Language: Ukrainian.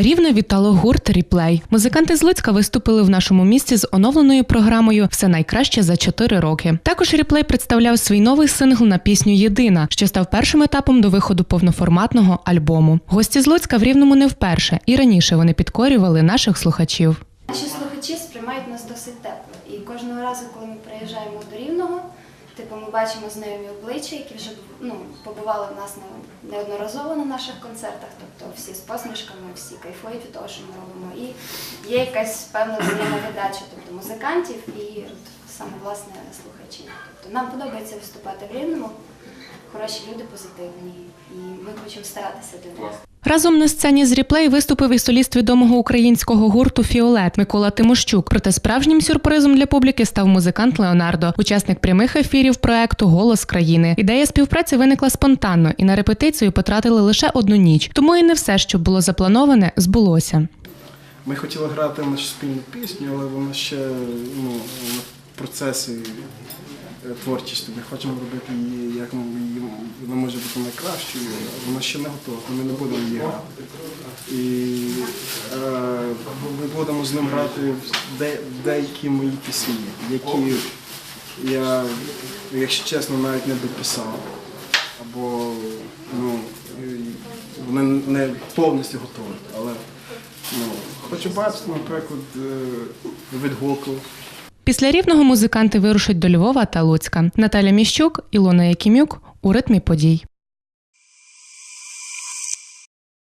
Рівно вітало гурт Ріплей. Музиканти з Луцька виступили в нашому місті з оновленою програмою Все найкраще за 4 роки. Також Ріплей представляв свій новий сингл на пісню Єдина, що став першим етапом до виходу повноформатного альбому. Гості з Луцька в Рівному не вперше, і раніше вони підкорювали наших слухачів. Наші слухачі сприймають нас досить тепло. І кожного разу, коли ми приїжджаємо до Рівного, типу ми бачимо знайомі обличчя, які вже ну, побували в нас неодноразово на наших концертах. Тобто всі з посмішками, всі кайфують від того, що ми робимо. І є якась певна взаємовіддача тобто музикантів і от, саме власне слухачі. Тобто нам подобається виступати в Рівному. Хороші люди позитивні, і ми хочемо старатися для них. Разом на сцені з Ріплей виступив і соліст відомого українського гурту Фіолет Микола Тимощук. Проте справжнім сюрпризом для публіки став музикант Леонардо, учасник прямих ефірів проекту Голос країни. Ідея співпраці виникла спонтанно, і на репетицію потратили лише одну ніч. Тому і не все, що було заплановане, збулося. Ми хотіли грати нашу спільну пісню, але вона ще ну, в процесі е, творчості. Ми хочемо робити її, як її, вона може бути найкращою, вона ще не готова, ми не будемо її грати. І е, ми будемо з ним грати в де, деякі мої пісні, які я, якщо чесно, навіть не дописав. Або ну, вони не повністю готові. Але ну, хочу бачити, наприклад, е, відгуку. Після рівного музиканти вирушать до Львова та Луцька. Наталя Міщук, Ілона Якімюк у ритмі подій.